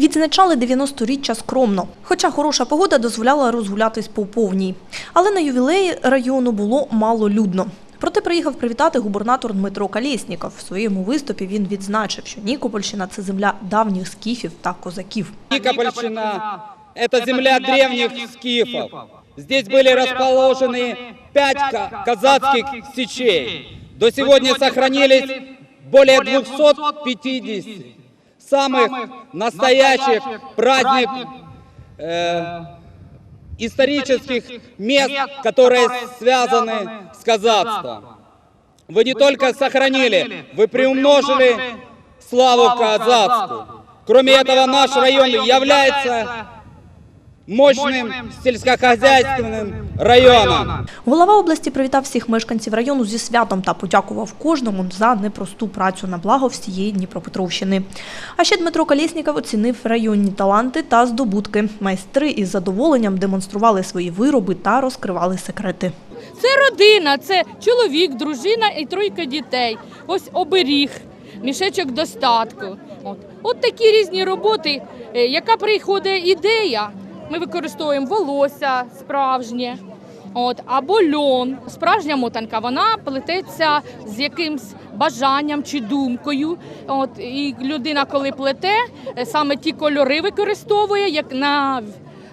Відзначали 90-річчя скромно, хоча хороша погода дозволяла розгулятись по повній. Але на ювілеї району було мало людно. Проте приїхав привітати губернатор Дмитро Калєсніков. В своєму виступі він відзначив, що Нікопольщина – це земля давніх скіфів та козаків. Никопольщина – это земля древних скифов. Здесь были расположены пять ка- казацких сечей. До сегодня сохранились более 250 самых настоящих праздник э, исторических мест, которые связаны с казацтвом. Вы не только сохранили, вы приумножили славу казацку. Кроме этого, наш район является мощным сельскохозяйственным районом. Голова області привітав всіх мешканців району зі святом та подякував кожному за непросту працю на благо всієї Дніпропетровщини. А ще Дмитро Калєсніков оцінив районні таланти та здобутки. Майстри із задоволенням демонстрували свої вироби та розкривали секрети. Це родина, це чоловік, дружина і тройка дітей. Ось оберіг, мішечок достатку. От, От такі різні роботи. Е, Яка приходить ідея, ми використовуємо волосся справжнє. От, або льон, справжня мотанка, вона плететься з якимсь бажанням чи думкою. От, і людина, коли плете, е, саме ті кольори використовує, як на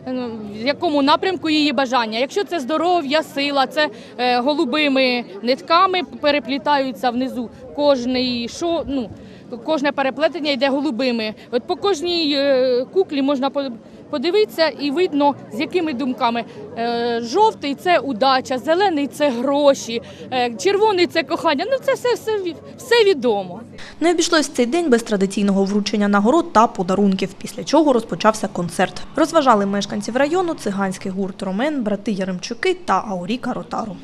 е, в якому напрямку її бажання. Якщо це здоров'я, сила, це е, голубими нитками переплітаються внизу кожний шо, ну, кожне переплетення йде голубими. От по кожній е, куклі можна по- подивитися і видно, з якими думками. Е, Жовтий це удача, зелений це гроші, е, червоний це кохання. Ну це все, все, все відомо. Не обійшлось цей день без традиційного вручення нагород та подарунків, після чого розпочався концерт. Розважали мешканців району циганський гурт Ромен, брати Яремчуки та Ауріка Ротару.